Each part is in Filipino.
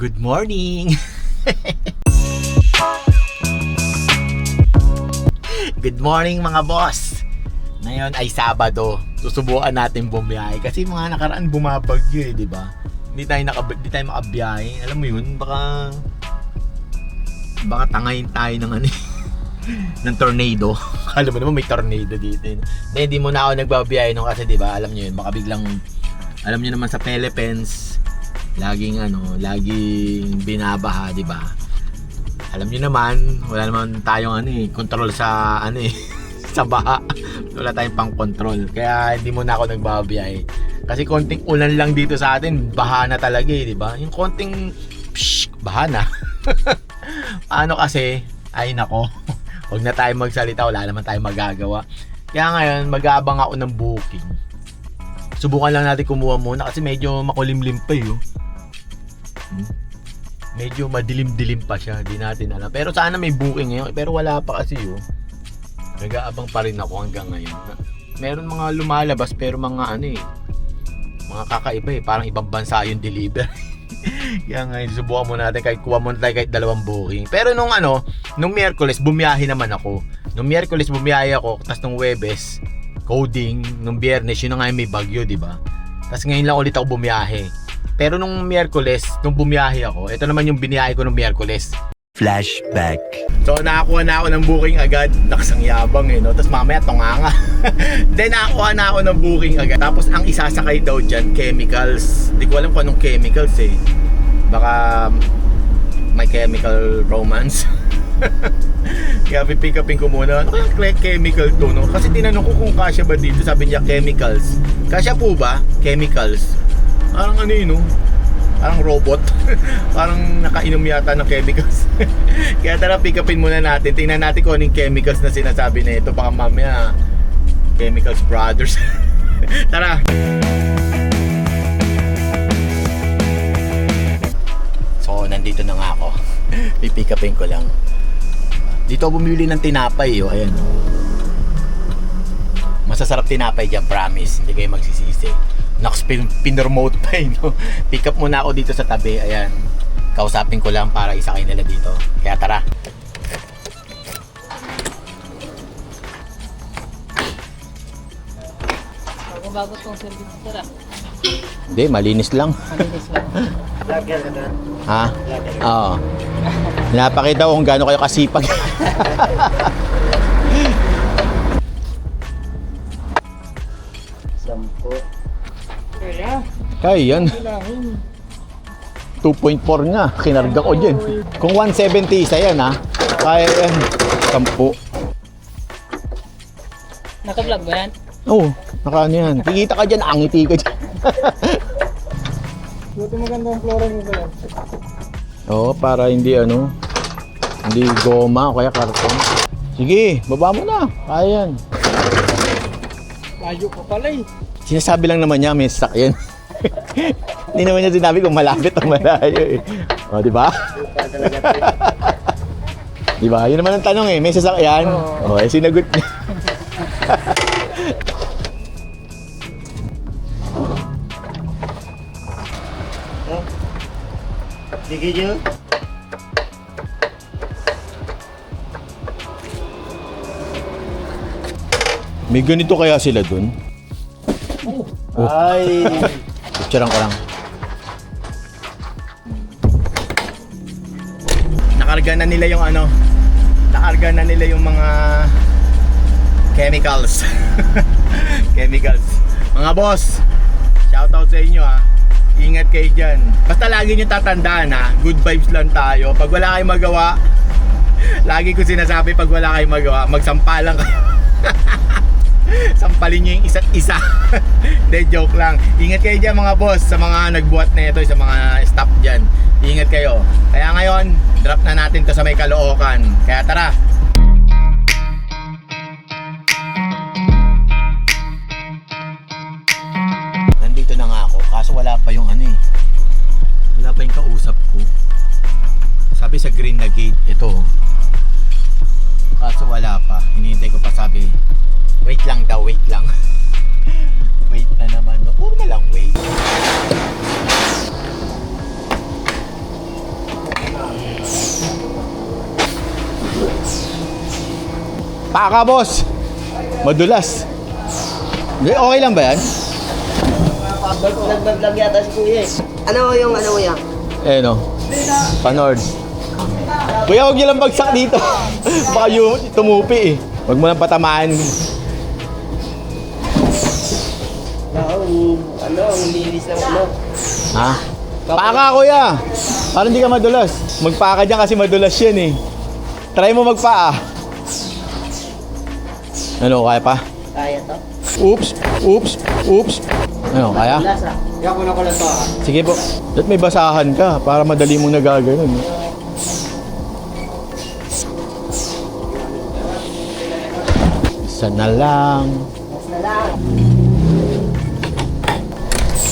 Good morning! Good morning mga boss! Ngayon ay Sabado. Susubukan natin bumiyahe kasi mga nakaraan bumabagyo eh, di ba? Hindi tayo naka hindi tayo makabiyahe. Alam mo yun, baka baka tangayin tayo ng ano ng tornado. Alam mo naman may tornado dito. eh. Hindi, hindi mo na ako nagbabiyahe nung kasi 'di ba? Alam niyo yun, baka biglang alam niyo naman sa Philippines, laging ano, laging binabaha, 'di ba? Alam niyo naman, wala naman tayong ano eh, control sa ano eh, sa baha. Wala tayong pang-control. Kaya hindi mo na ako nagbabiyahe. Kasi konting ulan lang dito sa atin, baha na talaga eh, 'di ba? Yung konting psh, baha na. Paano kasi, ay nako, huwag na tayo magsalita, wala naman tayong magagawa. Kaya ngayon, mag-aabang ako ng booking. Subukan lang natin kumuha muna kasi medyo makulimlim pa eh. oh. Hmm. Medyo madilim-dilim pa siya, di natin alam. Pero sana may booking ngayon, pero wala pa kasi oh. Nag-aabang pa rin ako hanggang ngayon. Meron mga lumalabas pero mga ano eh, mga kakaiba eh, parang ibang bansa yung deliver. Kaya ngayon, subukan mo natin kahit kuha mo tayo kahit dalawang booking. Pero nung ano, nung Miyerkules, bumiyahe naman ako. Nung Miyerkules, bumiyahe ako. Tapos nung Webes, coding. Nung Biyernes, yun na nga yung may bagyo, di ba? Tapos ngayon lang ulit ako bumiyahe. Pero nung Miyerkules, nung bumiyahe ako, ito naman yung biniyahe ko nung Miyerkules. Flashback. So nakakuha na ako ng booking agad. Nakasang yabang eh, no? Tapos mamaya tonganga. Then nakakuha na ako ng booking agad. Tapos ang isasakay daw dyan, chemicals. Hindi ko alam kung anong chemicals eh. Baka may chemical romance. Kaya pipick upin ko muna. Ano kaya chemical to, no? Kasi tinanong ko kung kasya ba dito. Sabi niya chemicals. Kasya po ba? Chemicals. Parang ano yun, no? Parang robot. Parang nakainom yata ng chemicals. Kaya tara, pick upin muna natin. Tingnan natin kung anong chemicals na sinasabi na ito. Baka mamaya, chemicals brothers. tara. So, nandito na nga ako. Pipick upin ko lang. Dito bumili ng tinapay, oh. Ayan, oh. Masasarap tinapay dyan, promise. Hindi kayo magsisisi. Nox, pin pinromote pa eh, no? Pick up muna ako dito sa tabi, ayan. Kausapin ko lang para isakay nila dito. Kaya tara. Bago bago tong service ah. Hindi, malinis lang. Malinis lang. Ha? Oo. Napakita ko kung gaano kayo kasipag. Sampo. Kaya, Kaya yan. kailangan. 2.4 nga. Kinarga ko dyan. Kung 170 isa yan ha. Kaya yan. Sampu. Naka-vlog ba yan? Oo. Oh, nakaano yan. Kikita ka dyan. Angiti ka dyan. Buti maganda ang flooring ba yan? Oo, para hindi ano. Hindi goma o kaya karton. Sige, baba mo na. Kaya yan. Layo pa pala eh. Sinasabi lang naman niya may sasakyan. Hindi naman niya sinabi kung malapit o malayo eh. O, di ba? di ba? Yun naman ang tanong eh. May sasakyan. O, eh, sinagot niya. Sige, Jo. May ganito kaya sila dun? Oh. Ay. Picturean ko lang. Nakarga na nila yung ano, nakarga na nila yung mga chemicals. chemicals. Mga boss, shoutout sa inyo ha. Ingat kayo dyan. Basta lagi nyo tatandaan ha, good vibes lang tayo. Pag wala kayong magawa, lagi ko sinasabi pag wala kayong magawa, magsampalan kayo. Sampalin nyo yung isa't isa. Hindi, joke lang. Ingat kayo dyan mga boss sa mga nagbuhat na ito, sa mga staff dyan. Ingat kayo. Kaya ngayon, drop na natin to sa may kalookan. Kaya tara. Paka, boss. Madulas. Hindi, Okay lang ba yan? Nag-vlog yata si Kuya eh. Ano yung ano mo yan? Eh, no. Panord. Kuya, huwag niyo lang bagsak dito. Baka yung tumupi eh. Huwag mo lang patamaan. Ano, ang linis ng ano. Ha? Paka, kuya. Para hindi ka madulas. Magpaka dyan kasi madulas yan eh. Try mo magpaa. Ano, kaya pa? Kaya to. Oops, oops, oops. Ano, kaya? Lasa. Kaya ko na ko lang to ah. Sige po. Dapat may basahan ka para madali mong nagaganon. Isa na lang. Mas na lang.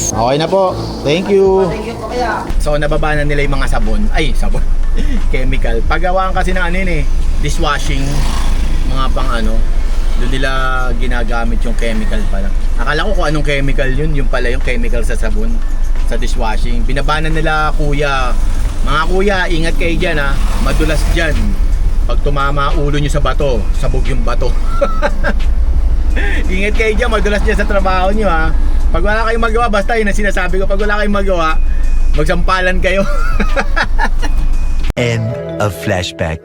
Okay na po. Thank you. Thank you po kaya. So nababa na nila yung mga sabon. Ay, sabon. Chemical. Pagawaan kasi ng ano yun eh. Dishwashing. Mga pang ano. Doon nila ginagamit yung chemical pala. Akala ko kung anong chemical yun. Yung pala yung chemical sa sabon. Sa dishwashing. Binabanan nila kuya. Mga kuya, ingat kayo dyan ha. Madulas dyan. Pag tumama ulo nyo sa bato, sabog yung bato. Ingat kayo dyan, madulas dyan sa trabaho nyo ha. Pag wala kayong magawa, basta yun ang sinasabi ko, pag wala kayong magawa, magsampalan kayo. End of flashback.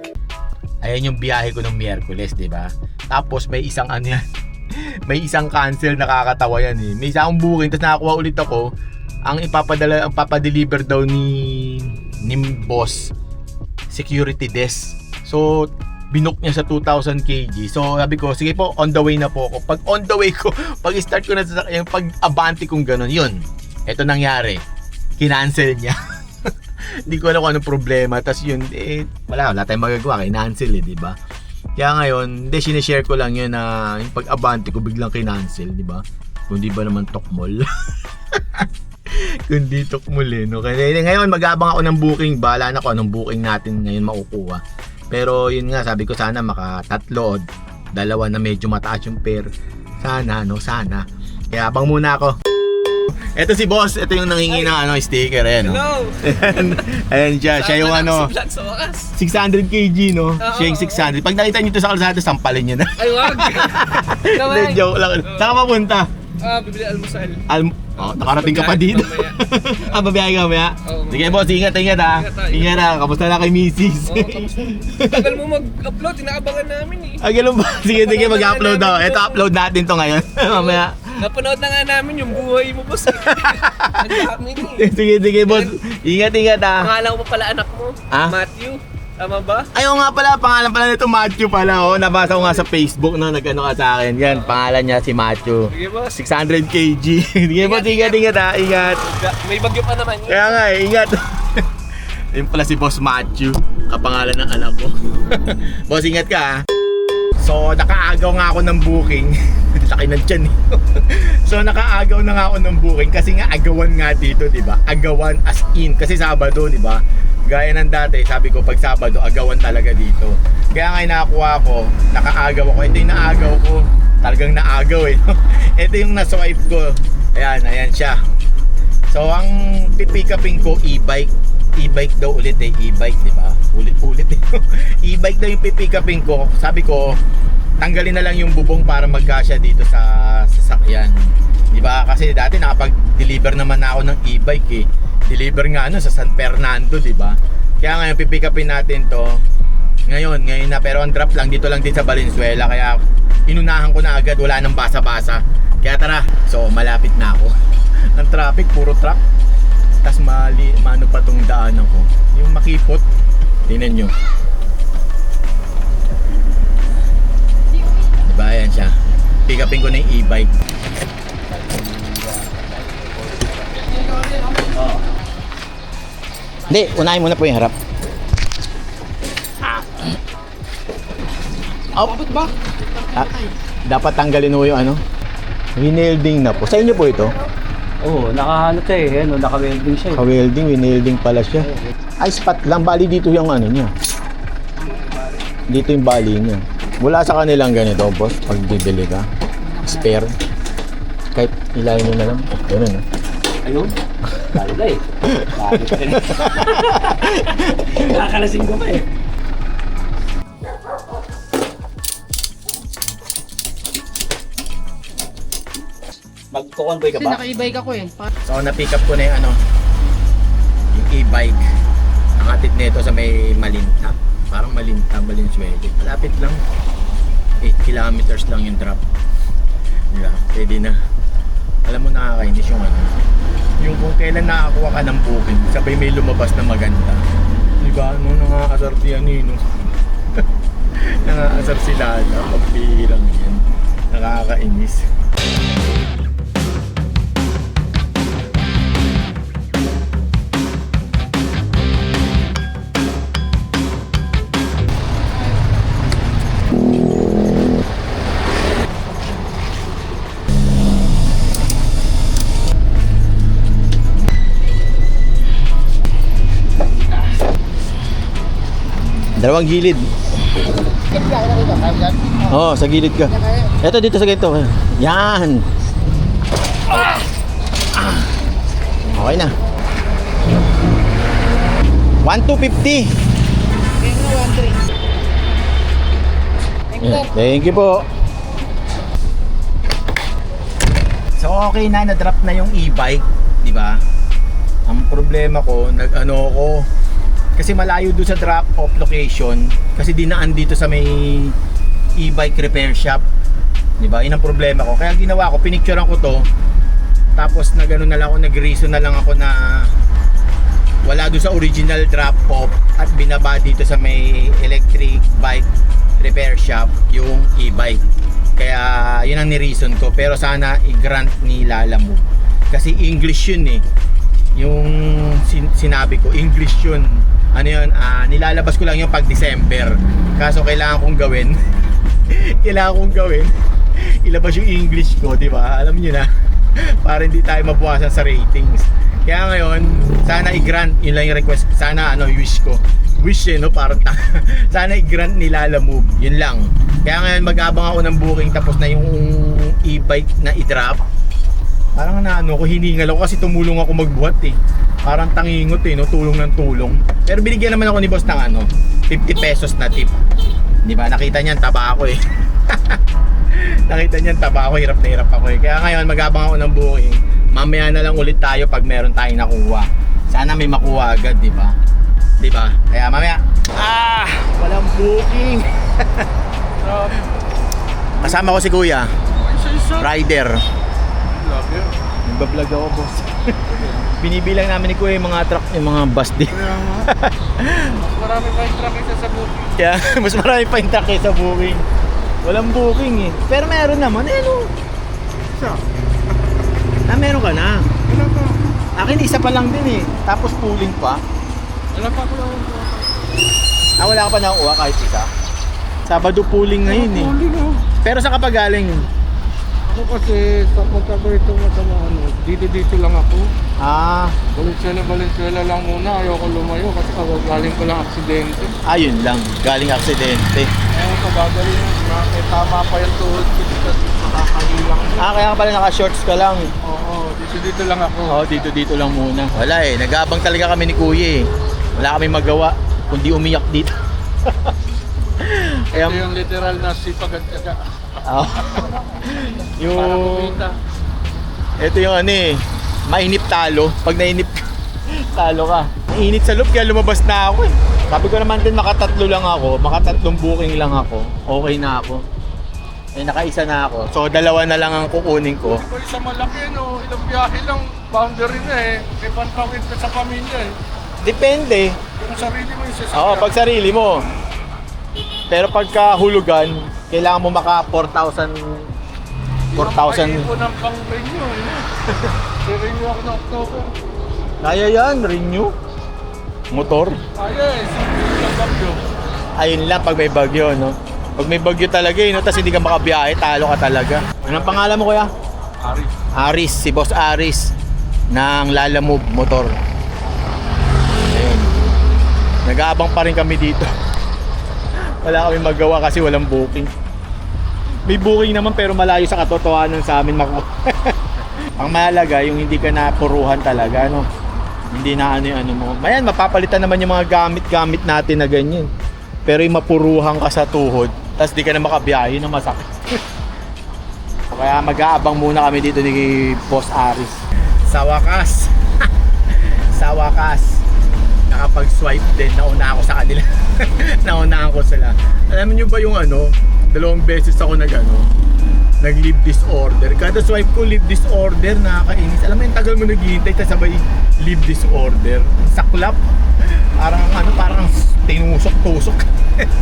Ayan yung biyahe ko ng Miyerkules, di ba? Tapos may isang ano yan, may isang cancel nakakatawa yan eh. May isang booking, tapos nakakuha ulit ako, ang ipapadala, ang papadeliver daw ni, ni boss, security desk. So, binook niya sa 2,000 kg. So, sabi ko, sige po, on the way na po ako. Pag on the way ko, pag start ko na sa yung pag abante kong ganun, yun. Ito nangyari. Kinancel niya. Hindi ko alam kung anong problema. Tapos yun, eh, wala, wala tayong magagawa. Kinancel eh, di ba? Kaya ngayon, hindi, sinishare ko lang yun na yung pag-abante ko biglang kinancel, di ba? Kung di ba naman tokmol. Kundi tokmol eh, no? Kaya ngayon, mag-abang ako ng booking. Bahala na ko anong booking natin ngayon makukuha. Pero yun nga, sabi ko sana makatatlo dalawa na medyo mataas yung pair. Sana, no? Sana. Kaya abang muna ako. Ito si boss, ito yung nangingi ng ano, sticker, ayan. no? Hello! Ayan siya, siya yung ano, sa wakas. 600 kg, no? Oo. Siya yung 600. Pag nakita nyo ito sa kalsada, sampalin nyo na. Ay, wag! Hindi, joke lang. Saan ka papunta? Ah, bibili almusal. Alm oh, nakarating ka pa dito. Ah, babiyahe ka mamaya? Oo. Sige boss, ingat, ingat ha. Ingat tayo. Ingat ha. Kamusta na kay misis? Oo, tapos tagal mo mag-upload, inaabangan namin eh. Ah, ganun ba? Sige, sige, mag-upload daw. Ito, upload natin to ngayon. mamaya. Napanood na nga namin yung buhay mo, boss. eh. Ang dami eh. sige, sige, boss. Ingat, ingat ha. Pangalan ko pa pala anak mo, Ah? Matthew. Tama ba? Ayaw nga pala, pangalan pala nito Matthew pala. Oh. Nabasa ko nga sa Facebook no, nag-ano ka sa akin. Yan, pangalan niya si Matthew. Sige, boss. 600 kg. Sige boss, ingat, ingat ha. Ingat. May bagyo pa naman yun. Kaya nga eh, ingat. Ayun pala si Boss Matthew, kapangalan ng anak ko. Boss, ingat ka ha. So, nakaagaw nga ako ng booking. Laki ng tiyan eh. so, nakaagaw na nga ako ng booking kasi nga agawan nga dito, di ba? Agawan as in. Kasi Sabado, di ba? Gaya ng dati, sabi ko pag Sabado, agawan talaga dito. Kaya nga yung nakakuha ko, nakaagaw ako. Ito yung naagaw ko. Talagang naagaw eh. Ito yung naswipe ko. Ayan, ayan siya. So ang pipick upin ko e-bike. E-bike daw ulit eh, e-bike, di ba? Ulit-ulit eh. e-bike daw yung pipick upin ko. Sabi ko, tanggalin na lang yung bubong para magkasya dito sa sasakyan. Di ba? Kasi dati nakapag-deliver naman na ako ng e-bike eh. Deliver nga ano sa San Fernando, di ba? Kaya ngayon pipick upin natin to. Ngayon, ngayon na pero ang drop lang dito lang din sa Valenzuela kaya inunahan ko na agad wala nang basa-basa. Kaya tara, so malapit na ako. ang traffic puro truck. Tapos mali, mano pa tong daanan ko. Yung makipot, tingnan nyo. Diba, ayan siya. Pick upin ko na yung e-bike. Hindi, unahin muna po yung harap. Ah. Bakit ba? dapat tanggalin mo yung ano. Winelding na po. Sa inyo po ito? Oo, oh, nakahanap siya eh. Ano, naka-welding siya eh. Ka-welding, winelding pala siya. Ay, spot lang. Bali dito yung ano niya. Dito yung bali niya. Wala sa kanilang ganito, boss, pag bibili ka. Spare. Kahit ilayin nyo na lang. Ganun, ah. Ayun. Ganda eh. Bakit ka rin? Nakakalasing ko pa eh. Mag-convoy ka Kasi ba? naka-e-bike ako eh. So na-pick up ko na yung ano, yung e-bike. Nakatid nito sa may Malintab. Parang Malintab, Malinsuwede. Malapit lang. 8 kilometers lang yung drop. Wala, pwede na. Alam mo nakakainis yung ano, yung kung kailan nakakuha ka ng booking, sabay may lumabas na maganda. Diba? Ano, nakakasar yan eh. No? nakakasar sila. Pagpihirang yan. Nakakainis. Dalawang gilid. Oo, oh, sa gilid ka. Ito dito sa ganito. Yan. Okay na. 1,250. Yeah, Thank you po. So okay na, na-drop na yung e-bike, di ba? Ang problema ko, nag-ano ko, kasi malayo doon sa drop off location, kasi dinaan dito sa may e-bike repair shop. Di ba? Yun ang problema ko. Kaya ginawa ko, pinicturean ko to, tapos na gano'n na lang ako, nag-reason na lang ako na wala doon sa original drop off at binaba dito sa may electric bike repair shop yung e-bike. Kaya yun ang ni-reason ko. Pero sana i-grant ni Lala mo. Kasi English yun eh. Yung sin- sinabi ko, English yun. Ano yun, ah, nilalabas ko lang yung pag December. Kaso kailangan kong gawin. kailangan kong gawin. Ilabas yung English ko, di ba? Alam niyo na. Para hindi tayo mabuwasan sa ratings. Kaya ngayon, sana i-grant, yun lang yung request. Sana ano, wish ko. Wish eh, no? Parang ta- sana i-grant ni Lala Move. Yun lang. Kaya ngayon, mag-abang ako ng booking tapos na yung e-bike na i-drop. Parang na ano ko, hiningal ako kasi tumulong ako magbuhat eh. Parang tangingot eh, no? Tulong ng tulong. Pero binigyan naman ako ni boss ng ano, 50 pesos na tip. Di ba? Nakita niyan, taba ako eh. Nakita niyan, taba ako, hirap na hirap ako eh. Kaya ngayon, mag-abang ako ng booking. Mamaya na lang ulit tayo pag meron tayong nakuha. Sana may makuha agad, di ba? Di ba? Kaya mamaya, ah, walang booking. Kasama ko si Kuya, rider. Nagbablog ako, boss. Binibilang namin ni Kuya yung mga truck, yung mga bus din. Marami pa yung truck isa sa bukid. Kaya mas marami pa yung truck kaysa booking. Walang booking eh. Pero meron naman, eh ano? Isa. Ah, meron ka na. Wala pa. Akin isa pa lang din eh. Tapos pooling pa. Wala pa ako lang. Ah, wala ka pa nakuha kahit isa. Sabado pooling ngayon eh. Hindi na. Pero sa kapagaling, Ako kasi sa pagkakwento mo sa mga ano, dito-dito lang ako. Ah, Valenzuela, Valenzuela lang muna. Ayoko lumayo kasi kagagaling ko lang aksidente. ayun lang. Galing aksidente. Ayun ko, gagaling na. Eh, tama pa yung tuhod ko kasi nakakahilang. Ah, kaya pala naka-shorts ka lang. Oo, dito-dito lang ako. Oo, dito dito lang muna. Wala eh, nagabang talaga kami ni Kuya eh. Wala kami magawa kundi umiyak dito. Kaya Ito yung literal na sipag at saka Ah. yung para kumita. ito yung ano eh, mainip talo. Pag nainip talo ka. Init sa loob kaya lumabas na ako eh. Sabi ko naman din makatatlo lang ako, makatatlong booking lang ako. Okay na ako. Eh nakaisa na ako. So dalawa na lang ang kukunin ko. Kung isa malaki, no, ilang biyahe lang, boundary na eh. May pantawid ka sa pamilya eh. Depende. Yung sarili mo yung sasakyan. Oo, pag sarili mo. Pero pagka hulugan, kailangan mo maka 4,000 4,000 Makaipon ng pang renew. I-renew ako ng October. Kaya yan, renew. Motor. Kaya eh, sa sa bagyo. Ayun lang pag may bagyo, no? Pag may bagyo talaga, eh, no? Tapos hindi ka makabiyahe, talo ka talaga. Anong pangalan mo, kuya? Ari. Aris, si Boss Aris ng Lala Move Motor. Ayun. Nag-aabang pa rin kami dito. Wala kami magawa kasi walang booking. May booking naman pero malayo sa katotohanan sa amin makuha. Ang mahalaga yung hindi ka napuruhan talaga, no? Hindi na ano yung ano mo. Mayan, mapapalitan naman yung mga gamit-gamit natin na ganyan. Pero yung mapuruhan ka sa tuhod, tapos di ka na makabiyahe na masakit. Kaya mag-aabang muna kami dito ni Boss Aris. Sa wakas. sa wakas. Nakapag-swipe din. Nauna ako sa kanila. Nauna ako sila. Alam niyo ba yung ano? Dalawang beses ako nag ano? Nag-leave disorder. Kada swipe ko, leave disorder. Nakakainis. Alam mo yung tagal mo naghihintay tapos sabay leave disorder. Saklap. Parang ano, parang tinusok-tusok.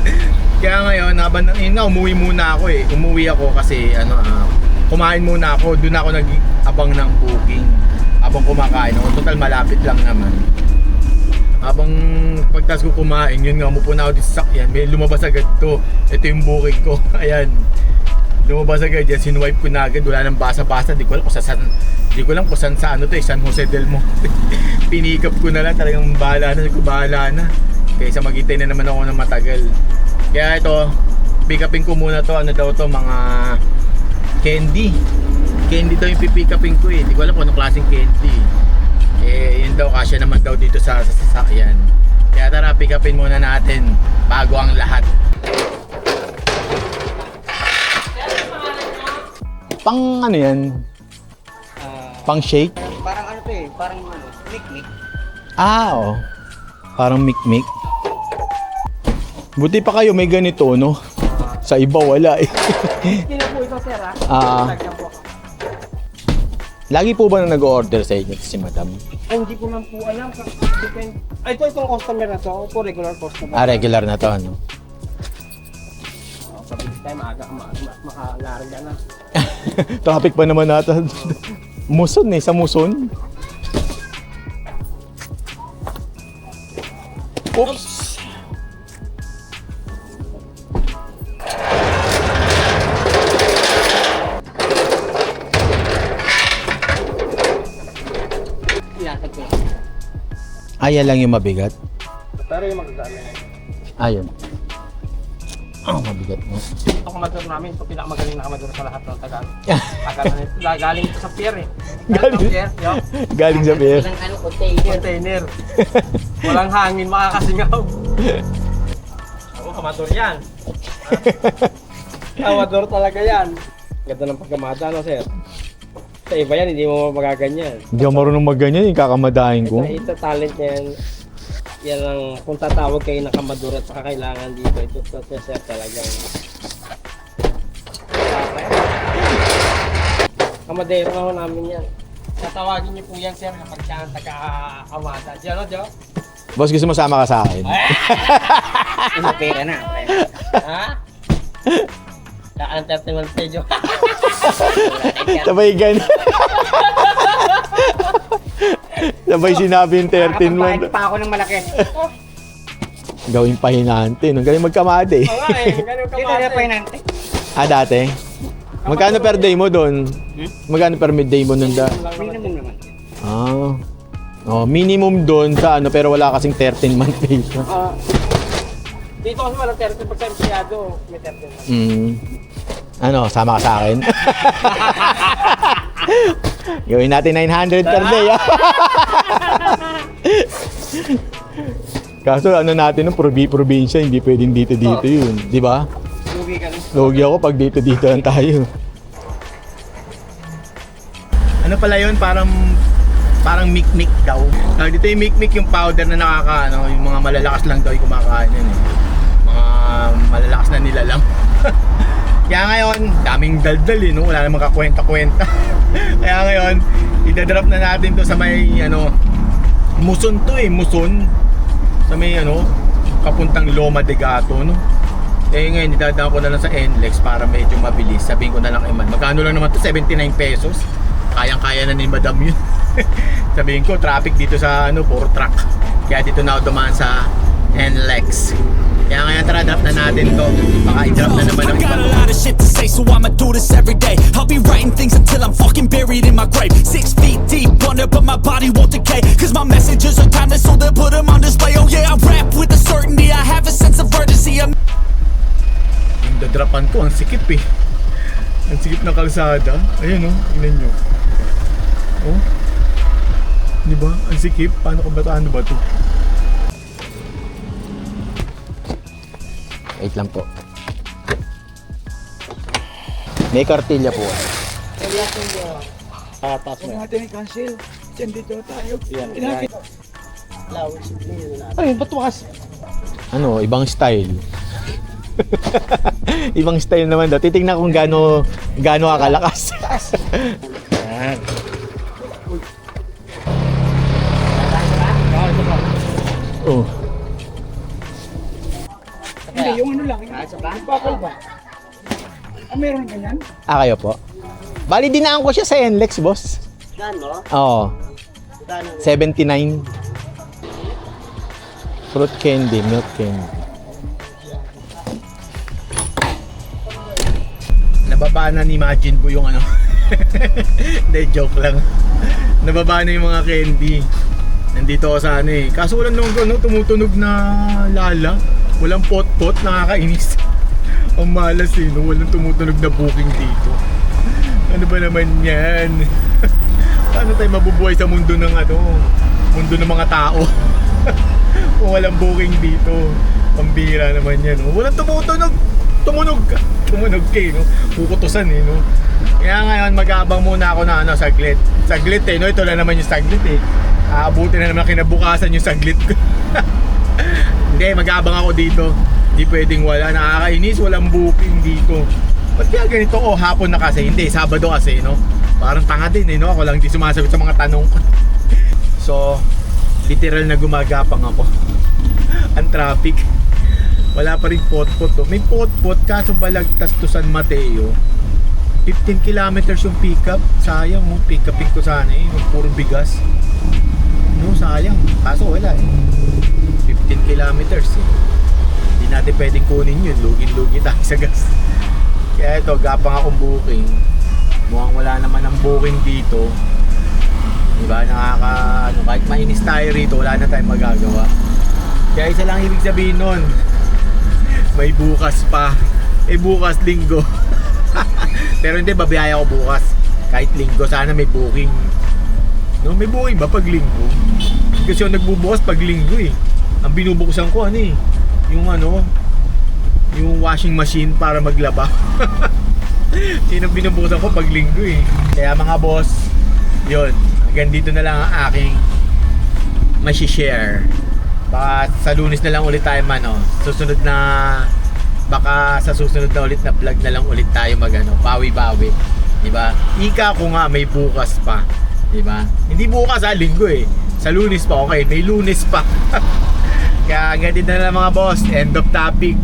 Kaya ngayon, habang nang ina, umuwi muna ako eh. Umuwi ako kasi ano, ah, kumain muna ako. Doon ako nag-abang ng booking. Habang kumakain ako. Total malapit lang naman. Habang pagtas ko kumain, yun nga, umupo na ako sa sakyan. May lumabas agad to. Ito yung booking ko. Ayan. Lumabas agad yan. Sinwipe ko na agad. Wala nang basa-basa. Di ko alam kung saan, di ko alam kung saan sa ano to eh. San Jose del Monte. Pinikap ko na lang. Talagang bahala na. Ko, bahala na. Kaysa maghintay na naman ako ng matagal. Kaya ito, pick upin ko muna to. Ano daw to, mga candy. Candy daw yung pipick upin ko eh. Di ko alam kung anong klaseng candy. Eh, yun daw kasya naman daw dito sa sa sasakyan. Kaya tara, pick upin muna natin bago ang lahat. Pang ano yan? Pang shake? Parang ano to eh, parang ano, mikmik. Ah, oo. Parang mikmik. Buti pa kayo may ganito, no? Sa iba wala eh. Hindi na po ito sir ha. Ah. Ako. Lagi po ba na nag-order sa inyo si madam? Ay, hindi ko man po alam. Depend... Ay, ito itong customer na to. Ito regular customer. Ah, regular na to, ano? Time, maaga ka ma- ma- makalarga na. Traffic pa naman natin. Muson eh, sa Muson. Oops! Ilatag ko. Ayan lang yung mabigat. Pero yung magagana. Ayun. Oh, mabigat mo. Ito kamador namin. Ito pinakamagaling na kamador sa lahat ng Tagalog. Tagalog na ito. Galing ito sa pier eh. Galing sa pier. Yo. Galing sa pier. Ilang ano, container. Container. Walang hangin, makakasingaw. Ako, kamador yan. kamador talaga yan. Ganda ng pagkamada, no, sir? Sa iba yan, hindi mo magaganyan. Hindi ako marunong magganyan, yung kakamadahin ko. Ito, ito talent niyan. Yan ang kung tatawag kayo ng kamadura at saka kailangan dito. Ito, ito, ito sir talagang. Kamadero na ho namin yan. Tatawagin niyo po yan sir kapag siya ang taga-kamada. Diyan o, Diyo? Boss, gusto mo sama ka sa akin? Ano pera na? Ha? Ka-entertainment stage. Sabay gan. Sabay sinabi yung 13 mo. pa ako ng malaki. Gawing pahinante. Nung galing magkamade. Oo nga eh, ganun ka Dito na pa yun Ah, dati? Magkano per day mo doon? Magkano per midday mo nun da? Minimum naman. Ah. Oh, minimum doon sa ano pero wala kasing 13 month pay. Ah, dito kasi walang 30 pagka empleyado, may 30 Mm. Ano, sama ka sa akin? Gawin natin 900 per day. ah. Kaso ano natin ng probi probinsya, hindi pwedeng dito dito yun, di ba? Lugi ka. Lugi ako pag dito dito lang tayo. Ano pala yun? Parang parang mikmik daw. Tawag dito yung mikmik yung powder na nakaka ano, yung mga malalakas lang daw yung kumakain yun eh. Mga malalakas na nila lang. Kaya ngayon, daming daldal eh, no? Wala namang kakwenta-kwenta. Kaya ngayon, idadrop na natin to sa may ano, Muson to eh, Muson. Sa may ano, kapuntang Loma de Gato, no? Eh ngayon, idadaan ko na lang sa NLEX para medyo mabilis. Sabihin ko na lang, Eman, magkano lang naman to? 79 pesos. Kayang-kaya na ni Madam yun. Sabihin ko, traffic dito sa ano, puro truck. Kaya dito na ako dumaan sa NLEX. Drop na natin to. Baka i-drop na naman I ng iba. got a lot of shit to say, so I'ma do this every day. I'll be writing things until I'm fucking buried in my grave. Six feet deep under, but my body won't decay. Cause my messages are timeless, so they'll put them on display. Oh yeah, I rap with a certainty, I have a sense of urgency. I'm Yung dadrapan ko, ang sikip eh. Ang sikip ng kalsada. Ayun oh, tingnan nyo. Oh. Di ba? Ang sikip. Paano ko ba? Ano ba ito? Wait lang po. May kartilya po. Tatas mo. natin i-cancel. Diyan dito tayo. Inakit. Ay, ba't tumakas? Ano, ibang style. ibang style naman daw. Titingnan kung gaano gaano kakalakas. lang. Yung bakal ba? Ah, meron ganyan? Ah, kayo po? Bali, dinaan ko siya sa NLEX, boss. Gano? Oo. Gano? 79. Fruit candy, milk candy. Nababa na ni Imagine po yung ano. Hindi, joke lang. Nababa na yung mga candy. Nandito ako sa ano eh. Kaso walang nung ano, tumutunog na lala. Walang pot-pot, nakakainis. Ang malas eh, no? walang tumutunog na booking dito. Ano ba naman yan? Paano tayo mabubuhay sa mundo ng ano? Mundo ng mga tao. Kung walang booking dito. Pambira naman yan. No? Walang tumutunog. Tumunog ka. Tumunog ka eh, no? Kukutusan eh, no? Kaya ngayon, mag-aabang muna ako na ano, saglit. Saglit eh, no? Ito na naman yung saglit eh. Aabuti na naman kinabukasan yung saglit ko. Hindi, mag-aabang ako dito. Hindi pwedeng wala. Nakakainis, walang booking dito. Ba't kaya ganito? Oh, hapon na kasi. Hindi, Sabado kasi, no? Parang tanga din, eh, no? Ako lang di sumasagot sa mga tanong ko. so, literal na gumagapang ako. Ang traffic. Wala pa rin pot-pot. Oh. May pot-pot, kaso balagtas to San Mateo. 15 kilometers yung pickup. Sayang, oh. pick-upin ko sana eh. Yung puro bigas. No, sayang. Kaso wala eh. 15 kilometers eh. Natin pwedeng kunin yun. Lugin-lugi tayo sa gas. Kaya ito, gapang akong booking. Mukhang wala naman ang booking dito. Diba? Nakaka... Ano, kahit mainis tayo rito, wala na tayong magagawa. Kaya isa lang ibig sabihin nun. May bukas pa. Eh bukas linggo. Pero hindi, babiyaya ako bukas. Kahit linggo, sana may booking. No, may booking ba pag linggo? Kasi yung nagbubukas pag linggo eh. Ang binubukusan ko ano eh. Yung ano, yung washing machine para maglaba. Yun ang binubukusan ko pag linggo eh. Kaya mga boss, yun. Hanggang dito na lang ang aking share Baka sa lunes na lang ulit tayo man, oh. Susunod na baka sa susunod na ulit na vlog na lang ulit tayo magano, bawi-bawi. 'Di ba? Ika ko nga may bukas pa. 'Di ba? Hindi bukas ah, linggo eh. Sa lunes pa, okay. May lunes pa. Kaya hanggang dito na lang mga boss. End of topic.